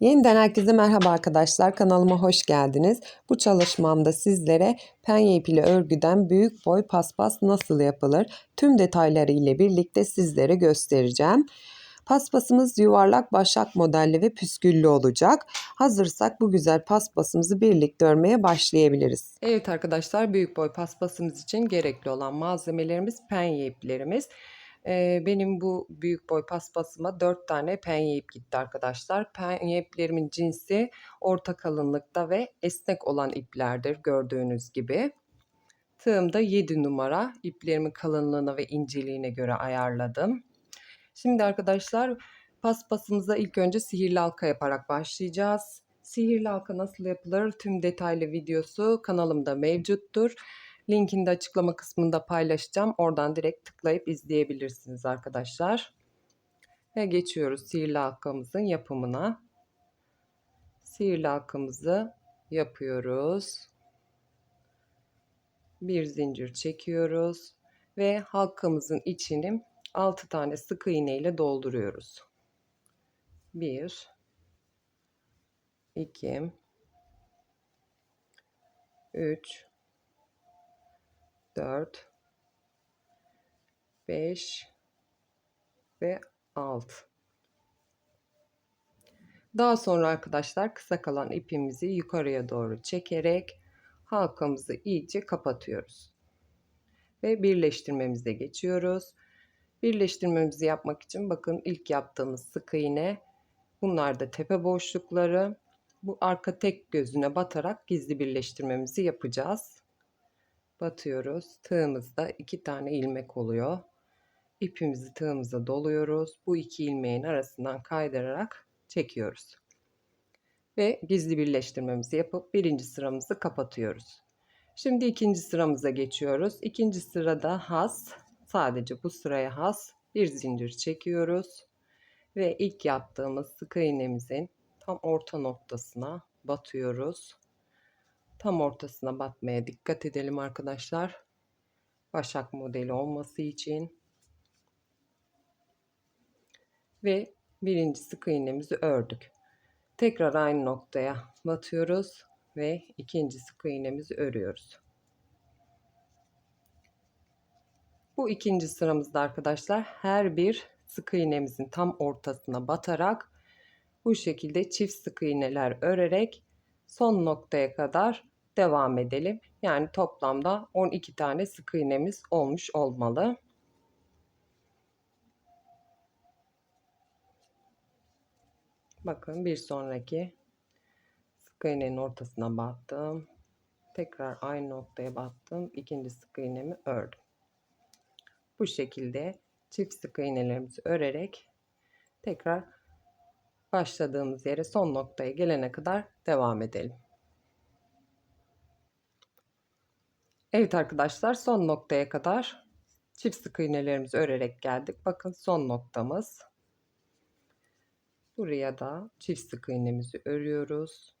Yeniden herkese merhaba arkadaşlar. Kanalıma hoş geldiniz. Bu çalışmamda sizlere penye ipiyle örgüden büyük boy paspas nasıl yapılır tüm detayları ile birlikte sizlere göstereceğim. Paspasımız yuvarlak başak modelli ve püsküllü olacak. Hazırsak bu güzel paspasımızı birlikte örmeye başlayabiliriz. Evet arkadaşlar büyük boy paspasımız için gerekli olan malzemelerimiz penye iplerimiz. Ee, benim bu büyük boy paspasıma 4 tane penye ip gitti arkadaşlar. Penye iplerimin cinsi orta kalınlıkta ve esnek olan iplerdir gördüğünüz gibi. Tığımda 7 numara iplerimin kalınlığına ve inceliğine göre ayarladım. Şimdi arkadaşlar paspasımıza ilk önce sihirli halka yaparak başlayacağız. Sihirli halka nasıl yapılır tüm detaylı videosu kanalımda mevcuttur. Linkini de açıklama kısmında paylaşacağım. Oradan direkt tıklayıp izleyebilirsiniz arkadaşlar. Ve geçiyoruz sihirli halkamızın yapımına. Sihirli halkamızı yapıyoruz. Bir zincir çekiyoruz ve halkamızın içini 6 tane sık iğne ile dolduruyoruz. 1 2 3 4 5 ve 6 daha sonra arkadaşlar kısa kalan ipimizi yukarıya doğru çekerek halkamızı iyice kapatıyoruz. Ve birleştirmemize geçiyoruz. Birleştirmemizi yapmak için bakın ilk yaptığımız sık iğne bunlar da tepe boşlukları. Bu arka tek gözüne batarak gizli birleştirmemizi yapacağız batıyoruz. Tığımızda iki tane ilmek oluyor. İpimizi tığımıza doluyoruz. Bu iki ilmeğin arasından kaydırarak çekiyoruz. Ve gizli birleştirmemizi yapıp birinci sıramızı kapatıyoruz. Şimdi ikinci sıramıza geçiyoruz. İkinci sırada has, sadece bu sıraya has bir zincir çekiyoruz. Ve ilk yaptığımız sık iğnemizin tam orta noktasına batıyoruz. Tam ortasına batmaya dikkat edelim arkadaşlar. Başak modeli olması için. Ve birinci sık iğnemizi ördük. Tekrar aynı noktaya batıyoruz ve ikinci sık iğnemizi örüyoruz. Bu ikinci sıramızda arkadaşlar her bir sık iğnemizin tam ortasına batarak bu şekilde çift sık iğneler örerek son noktaya kadar devam edelim. Yani toplamda 12 tane sık iğnemiz olmuş olmalı. Bakın bir sonraki sık iğnenin ortasına battım. Tekrar aynı noktaya battım. İkinci sık iğnemi ördüm. Bu şekilde çift sık iğnelerimizi örerek tekrar başladığımız yere son noktaya gelene kadar devam edelim. Evet arkadaşlar son noktaya kadar çift sık iğnelerimizi örerek geldik. Bakın son noktamız. Buraya da çift sık iğnemizi örüyoruz.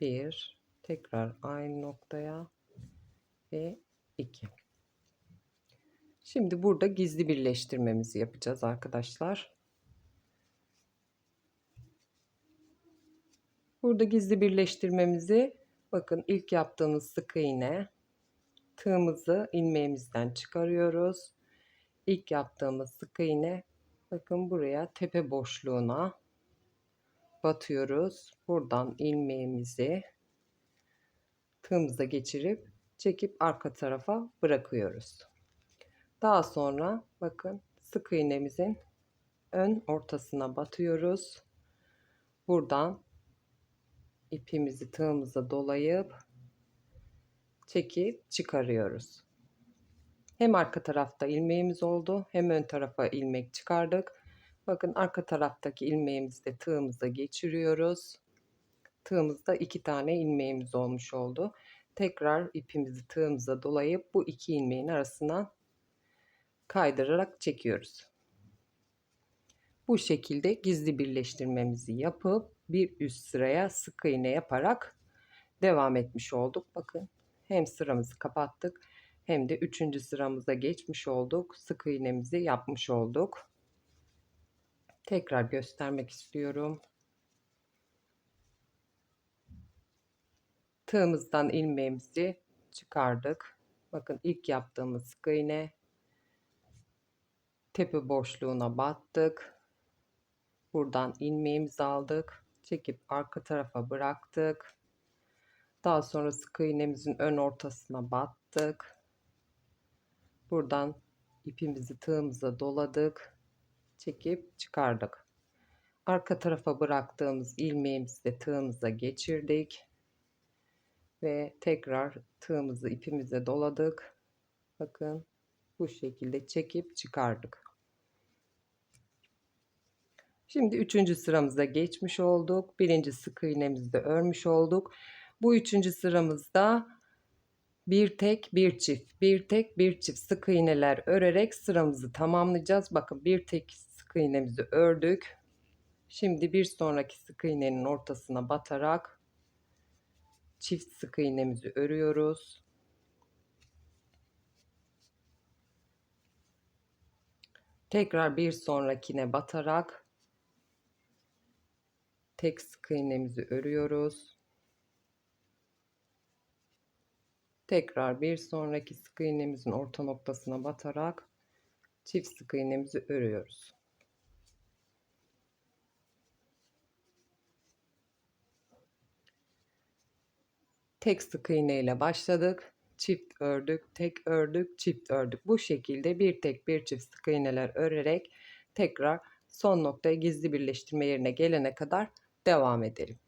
Bir, tekrar aynı noktaya ve iki. Şimdi burada gizli birleştirmemizi yapacağız arkadaşlar. Burada gizli birleştirmemizi Bakın ilk yaptığımız sık iğne tığımızı ilmeğimizden çıkarıyoruz. İlk yaptığımız sık iğne bakın buraya tepe boşluğuna batıyoruz. Buradan ilmeğimizi tığımıza geçirip çekip arka tarafa bırakıyoruz. Daha sonra bakın sık iğnemizin ön ortasına batıyoruz. Buradan ipimizi tığımıza dolayıp çekip çıkarıyoruz. Hem arka tarafta ilmeğimiz oldu hem ön tarafa ilmek çıkardık. Bakın arka taraftaki ilmeğimizi de tığımıza geçiriyoruz. Tığımızda iki tane ilmeğimiz olmuş oldu. Tekrar ipimizi tığımıza dolayıp bu iki ilmeğin arasından kaydırarak çekiyoruz. Bu şekilde gizli birleştirmemizi yapıp bir üst sıraya sık iğne yaparak devam etmiş olduk. Bakın hem sıramızı kapattık hem de üçüncü sıramıza geçmiş olduk. Sık iğnemizi yapmış olduk. Tekrar göstermek istiyorum. Tığımızdan ilmeğimizi çıkardık. Bakın ilk yaptığımız sık iğne tepe boşluğuna battık. Buradan ilmeğimizi aldık. Çekip arka tarafa bıraktık. Daha sonra sık iğnemizin ön ortasına battık. Buradan ipimizi tığımıza doladık. Çekip çıkardık. Arka tarafa bıraktığımız ilmeğimizi de tığımıza geçirdik. Ve tekrar tığımızı ipimize doladık. Bakın bu şekilde çekip çıkardık. Şimdi üçüncü sıramıza geçmiş olduk. Birinci sık iğnemizi de örmüş olduk. Bu üçüncü sıramızda bir tek bir çift, bir tek bir çift sık iğneler örerek sıramızı tamamlayacağız. Bakın bir tek sık iğnemizi ördük. Şimdi bir sonraki sık iğnenin ortasına batarak çift sık iğnemizi örüyoruz. Tekrar bir sonrakine batarak tek sık iğnemizi örüyoruz. Tekrar bir sonraki sık iğnemizin orta noktasına batarak çift sık iğnemizi örüyoruz. Tek sık iğne ile başladık. Çift ördük, tek ördük, çift ördük. Bu şekilde bir tek bir çift sık iğneler örerek tekrar son noktaya gizli birleştirme yerine gelene kadar devam edelim.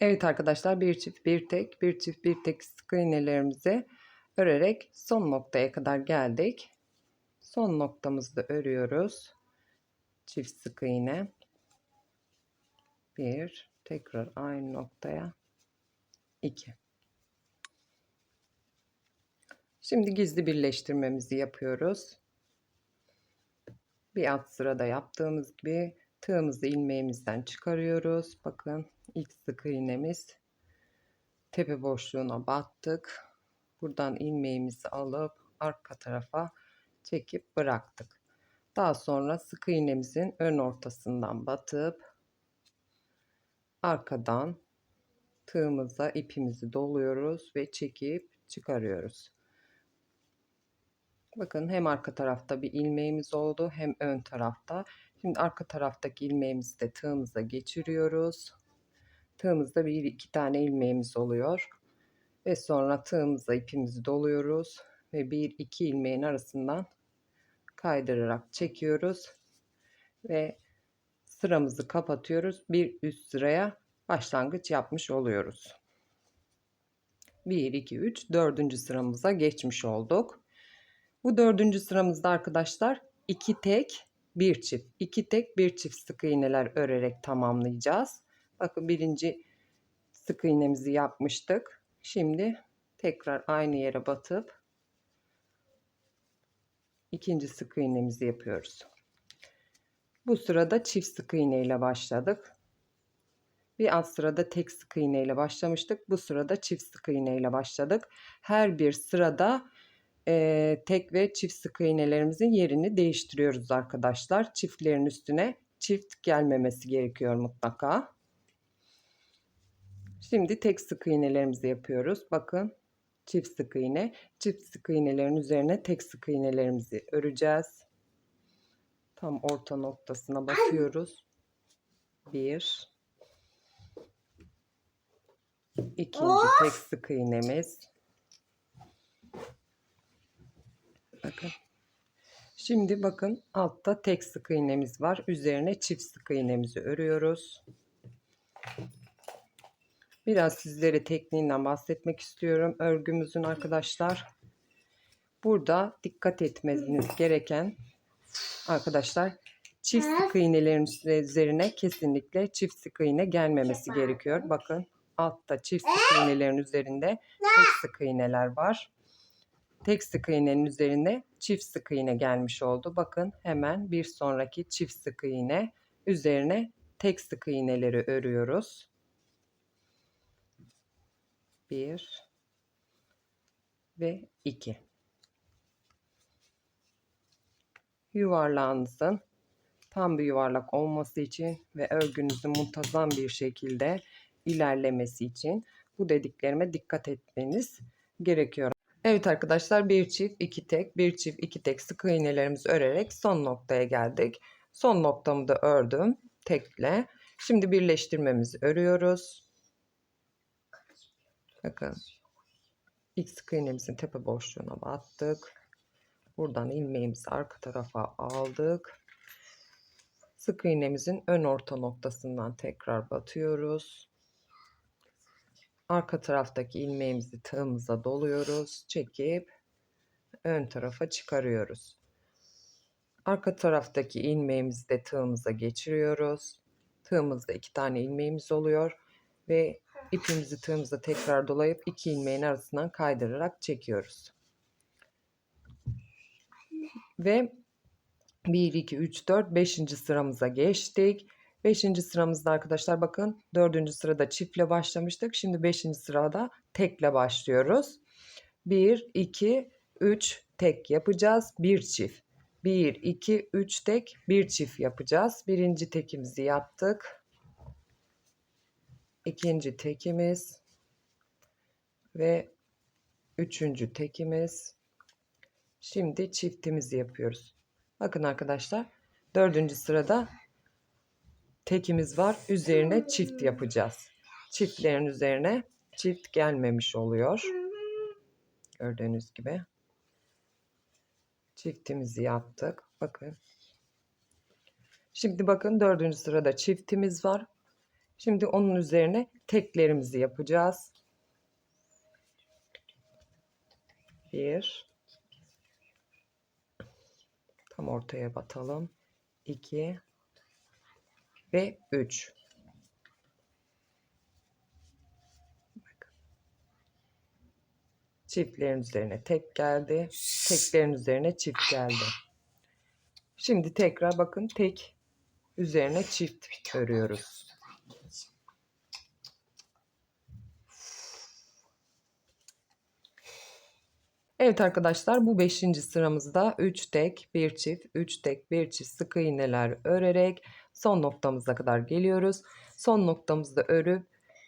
Evet arkadaşlar bir çift bir tek bir çift bir tek sık iğnelerimizi örerek son noktaya kadar geldik. Son noktamızda örüyoruz. Çift sık iğne. Bir tekrar aynı noktaya iki. Şimdi gizli birleştirmemizi yapıyoruz. Bir alt sırada yaptığımız gibi tığımızı ilmeğimizden çıkarıyoruz. Bakın ilk sık iğnemiz tepe boşluğuna battık. Buradan ilmeğimizi alıp arka tarafa çekip bıraktık. Daha sonra sık iğnemizin ön ortasından batıp arkadan tığımıza ipimizi doluyoruz ve çekip çıkarıyoruz. Bakın hem arka tarafta bir ilmeğimiz oldu hem ön tarafta. Şimdi arka taraftaki ilmeğimizi de tığımıza geçiriyoruz. Tığımızda bir iki tane ilmeğimiz oluyor. Ve sonra tığımıza ipimizi doluyoruz. Ve bir iki ilmeğin arasından kaydırarak çekiyoruz. Ve sıramızı kapatıyoruz. Bir üst sıraya başlangıç yapmış oluyoruz. 1, 2, 3, 4. sıramıza geçmiş olduk. Bu dördüncü sıramızda arkadaşlar iki tek bir çift, iki tek bir çift sık iğneler örerek tamamlayacağız. Bakın birinci sık iğnemizi yapmıştık. Şimdi tekrar aynı yere batıp ikinci sık iğnemizi yapıyoruz. Bu sırada çift sık iğne ile başladık. Bir alt sırada tek sık iğne ile başlamıştık. Bu sırada çift sık iğne ile başladık. Her bir sırada e, tek ve çift sık iğnelerimizin yerini değiştiriyoruz arkadaşlar. Çiftlerin üstüne çift gelmemesi gerekiyor mutlaka. Şimdi tek sık iğnelerimizi yapıyoruz. Bakın çift sık iğne. Çift sık iğnelerin üzerine tek sık iğnelerimizi öreceğiz. Tam orta noktasına batıyoruz. Bir. İkinci tek sık iğnemiz. Bakın. Şimdi bakın altta tek sık iğnemiz var. Üzerine çift sık iğnemizi örüyoruz. Biraz sizlere tekniğinden bahsetmek istiyorum. Örgümüzün arkadaşlar. Burada dikkat etmeniz gereken arkadaşlar çift sık iğnelerin üzerine kesinlikle çift sık iğne gelmemesi gerekiyor. Bakın altta çift sık iğnelerin üzerinde tek sık iğneler var tek sık iğnenin üzerine çift sık iğne gelmiş oldu. Bakın hemen bir sonraki çift sık iğne üzerine tek sık iğneleri örüyoruz. Bir ve iki. Yuvarlağınızın tam bir yuvarlak olması için ve örgünüzün muntazam bir şekilde ilerlemesi için bu dediklerime dikkat etmeniz gerekiyor. Evet arkadaşlar bir çift iki tek bir çift iki tek sık iğnelerimizi örerek son noktaya geldik. Son noktamı da ördüm tekle. Şimdi birleştirmemizi örüyoruz. Bakın ilk sık iğnemizin tepe boşluğuna battık. Buradan ilmeğimizi arka tarafa aldık. Sık iğnemizin ön orta noktasından tekrar batıyoruz. Arka taraftaki ilmeğimizi tığımıza doluyoruz. Çekip ön tarafa çıkarıyoruz. Arka taraftaki ilmeğimizi de tığımıza geçiriyoruz. Tığımızda iki tane ilmeğimiz oluyor ve ipimizi tığımıza tekrar dolayıp iki ilmeğin arasından kaydırarak çekiyoruz. Ve 1, 2, 3, 4, 5. sıramıza geçtik. 5. sıramızda arkadaşlar bakın 4. sırada çiftle başlamıştık. Şimdi 5. sırada tekle başlıyoruz. 1, 2, 3 tek yapacağız. 1 çift. 1, 2, 3 tek, 1 çift yapacağız. Birinci tekimizi yaptık. İkinci tekimiz ve üçüncü tekimiz. Şimdi çiftimizi yapıyoruz. Bakın arkadaşlar dördüncü sırada tekimiz var. Üzerine çift yapacağız. Çiftlerin üzerine çift gelmemiş oluyor. Gördüğünüz gibi. Çiftimizi yaptık. Bakın. Şimdi bakın dördüncü sırada çiftimiz var. Şimdi onun üzerine teklerimizi yapacağız. Bir. Tam ortaya batalım. 2 ve 3. Çiftlerin üzerine tek geldi. Teklerin üzerine çift geldi. Şimdi tekrar bakın tek üzerine çift örüyoruz. Evet arkadaşlar bu 5. sıramızda 3 tek, 1 çift, 3 tek, 1 çift sık iğneler örerek son noktamıza kadar geliyoruz. Son noktamızda örüp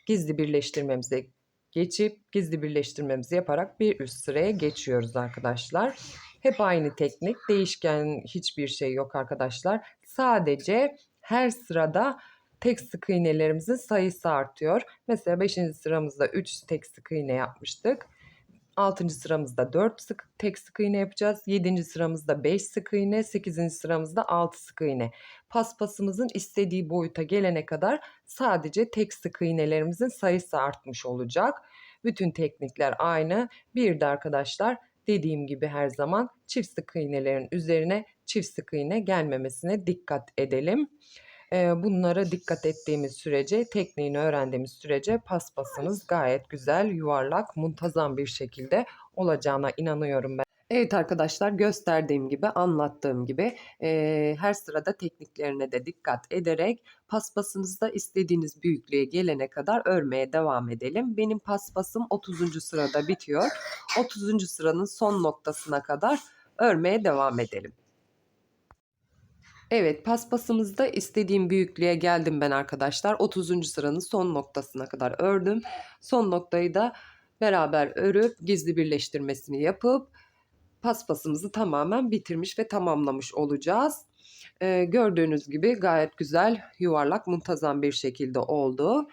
gizli birleştirmemize geçip gizli birleştirmemizi yaparak bir üst sıraya geçiyoruz arkadaşlar. Hep aynı teknik. Değişken hiçbir şey yok arkadaşlar. Sadece her sırada tek sık iğnelerimizin sayısı artıyor. Mesela 5. sıramızda 3 tek sık iğne yapmıştık. 6. sıramızda 4 sık tek sık iğne yapacağız. 7. sıramızda 5 sık iğne, 8. sıramızda 6 sık iğne. Paspasımızın istediği boyuta gelene kadar sadece tek sık iğnelerimizin sayısı artmış olacak. Bütün teknikler aynı. Bir de arkadaşlar dediğim gibi her zaman çift sık iğnelerin üzerine çift sık iğne gelmemesine dikkat edelim. Bunlara dikkat ettiğimiz sürece, tekniğini öğrendiğimiz sürece paspasımız gayet güzel, yuvarlak, muntazam bir şekilde olacağına inanıyorum ben. Evet arkadaşlar gösterdiğim gibi anlattığım gibi e, her sırada tekniklerine de dikkat ederek paspasınızda istediğiniz büyüklüğe gelene kadar örmeye devam edelim. Benim paspasım 30. sırada bitiyor. 30. sıranın son noktasına kadar örmeye devam edelim. Evet paspasımızda istediğim büyüklüğe geldim ben arkadaşlar. 30. sıranın son noktasına kadar ördüm. Son noktayı da beraber örüp gizli birleştirmesini yapıp paspasımızı tamamen bitirmiş ve tamamlamış olacağız. Ee, gördüğünüz gibi gayet güzel yuvarlak muntazam bir şekilde oldu.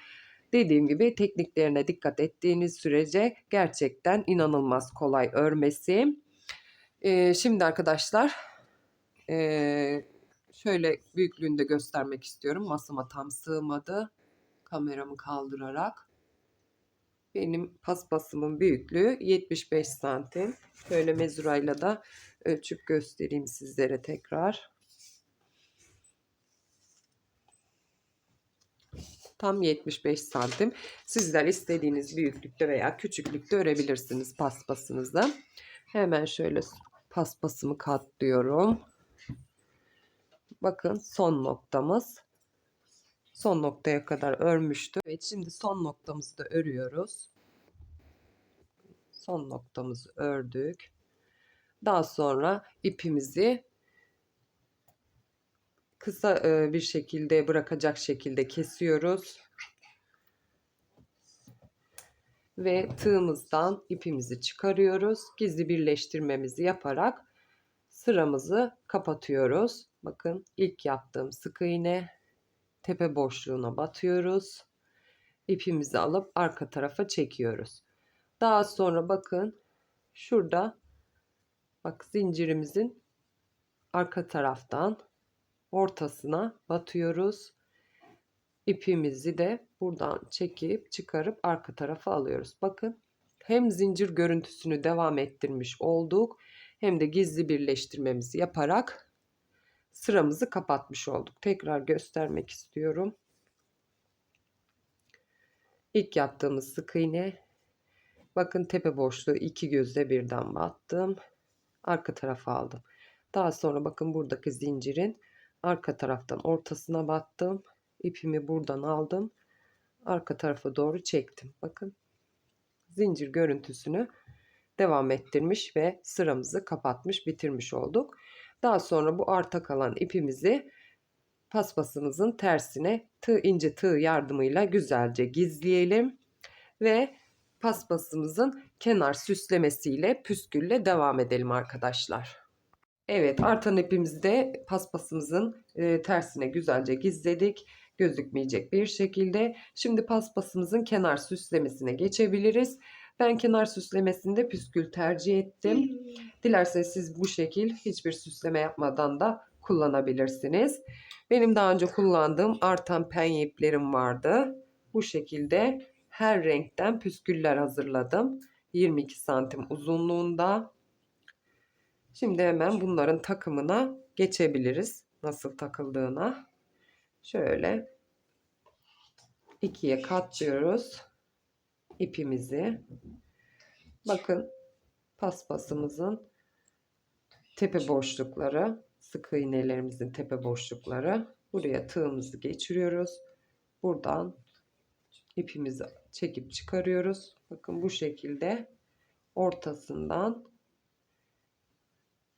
Dediğim gibi tekniklerine dikkat ettiğiniz sürece gerçekten inanılmaz kolay örmesi. Ee, şimdi arkadaşlar e, şöyle büyüklüğünde göstermek istiyorum. Masama tam sığmadı. Kameramı kaldırarak. Benim paspasımın büyüklüğü 75 santim. Şöyle mezurayla da ölçüp göstereyim sizlere tekrar. Tam 75 santim. Sizler istediğiniz büyüklükte veya küçüklükte örebilirsiniz paspasınızı. Hemen şöyle paspasımı katlıyorum. Bakın son noktamız. Son noktaya kadar örmüştü. Evet şimdi son noktamızı da örüyoruz. Son noktamızı ördük. Daha sonra ipimizi kısa e, bir şekilde bırakacak şekilde kesiyoruz. Ve tığımızdan ipimizi çıkarıyoruz. Gizli birleştirmemizi yaparak sıramızı kapatıyoruz. Bakın ilk yaptığım sık iğne tepe boşluğuna batıyoruz. İpimizi alıp arka tarafa çekiyoruz. Daha sonra bakın şurada bak zincirimizin arka taraftan ortasına batıyoruz. İpimizi de buradan çekip çıkarıp arka tarafa alıyoruz. Bakın hem zincir görüntüsünü devam ettirmiş olduk hem de gizli birleştirmemizi yaparak sıramızı kapatmış olduk. Tekrar göstermek istiyorum. İlk yaptığımız sık iğne. Bakın tepe boşluğu iki gözle birden battım. Arka tarafa aldım. Daha sonra bakın buradaki zincirin arka taraftan ortasına battım. İpimi buradan aldım. Arka tarafa doğru çektim. Bakın zincir görüntüsünü devam ettirmiş ve sıramızı kapatmış bitirmiş olduk. Daha sonra bu arta kalan ipimizi paspasımızın tersine tığ ince tığ yardımıyla güzelce gizleyelim ve paspasımızın kenar süslemesiyle püskülle devam edelim arkadaşlar. Evet artan ipimizi de paspasımızın e, tersine güzelce gizledik gözükmeyecek bir şekilde. Şimdi paspasımızın kenar süslemesine geçebiliriz. Ben kenar süslemesinde püskül tercih ettim. Dilerseniz siz bu şekil hiçbir süsleme yapmadan da kullanabilirsiniz. Benim daha önce kullandığım artan penye iplerim vardı. Bu şekilde her renkten püsküller hazırladım. 22 santim uzunluğunda. Şimdi hemen bunların takımına geçebiliriz. Nasıl takıldığına. Şöyle ikiye katlıyoruz ipimizi. Bakın paspasımızın tepe boşlukları, sık iğnelerimizin tepe boşlukları. Buraya tığımızı geçiriyoruz. Buradan ipimizi çekip çıkarıyoruz. Bakın bu şekilde ortasından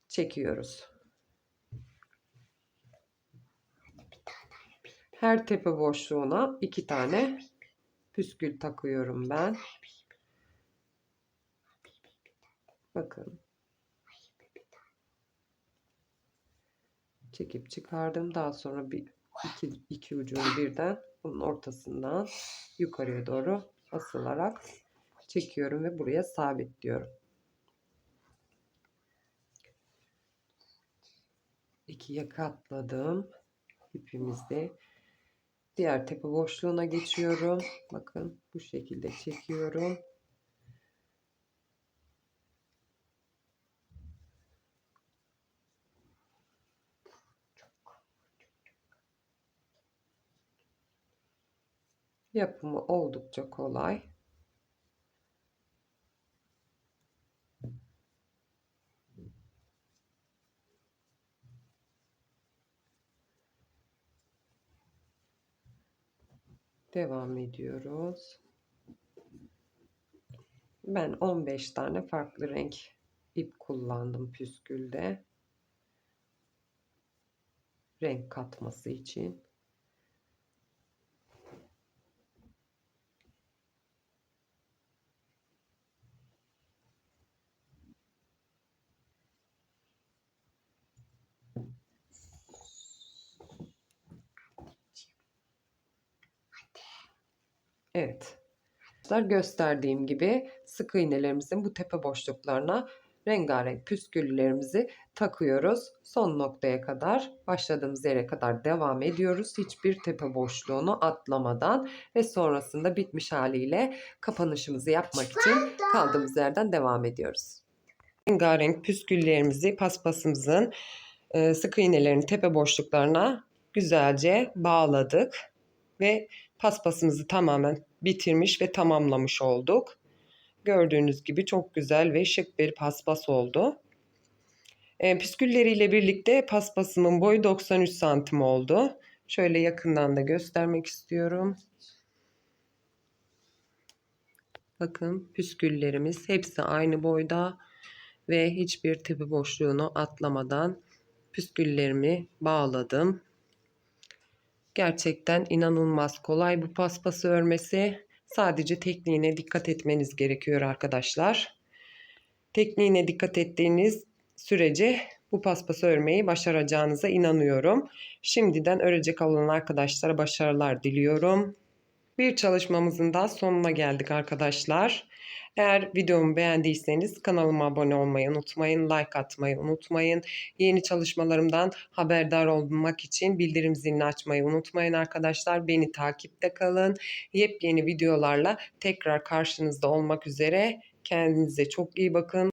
çekiyoruz. Her tepe boşluğuna iki tane püskül takıyorum ben. Bakın. Çekip çıkardım. Daha sonra bir iki, iki ucunu birden bunun ortasından yukarıya doğru asılarak çekiyorum ve buraya sabitliyorum. İkiye katladım. ipimizde diğer tepe boşluğuna geçiyorum. Bakın bu şekilde çekiyorum. Yapımı oldukça kolay. Devam ediyoruz. Ben 15 tane farklı renk ip kullandım püskülde. Renk katması için. Evet. Gösterdiğim gibi sık iğnelerimizin bu tepe boşluklarına rengarenk püsküllerimizi takıyoruz. Son noktaya kadar başladığımız yere kadar devam ediyoruz. Hiçbir tepe boşluğunu atlamadan ve sonrasında bitmiş haliyle kapanışımızı yapmak için kaldığımız yerden devam ediyoruz. Rengarenk püsküllerimizi paspasımızın e, sık iğnelerin tepe boşluklarına güzelce bağladık ve paspasımızı tamamen bitirmiş ve tamamlamış olduk. Gördüğünüz gibi çok güzel ve şık bir paspas oldu. E, püskülleriyle birlikte paspasımın boyu 93 santim oldu. Şöyle yakından da göstermek istiyorum. Bakın püsküllerimiz hepsi aynı boyda ve hiçbir tepe boşluğunu atlamadan püsküllerimi bağladım. Gerçekten inanılmaz kolay bu paspası örmesi. Sadece tekniğine dikkat etmeniz gerekiyor arkadaşlar. Tekniğine dikkat ettiğiniz sürece bu paspası örmeyi başaracağınıza inanıyorum. Şimdiden örecek olan arkadaşlara başarılar diliyorum. Bir çalışmamızın daha sonuna geldik arkadaşlar. Eğer videomu beğendiyseniz kanalıma abone olmayı unutmayın, like atmayı unutmayın. Yeni çalışmalarımdan haberdar olmak için bildirim zilini açmayı unutmayın arkadaşlar. Beni takipte kalın. Yepyeni videolarla tekrar karşınızda olmak üzere. Kendinize çok iyi bakın.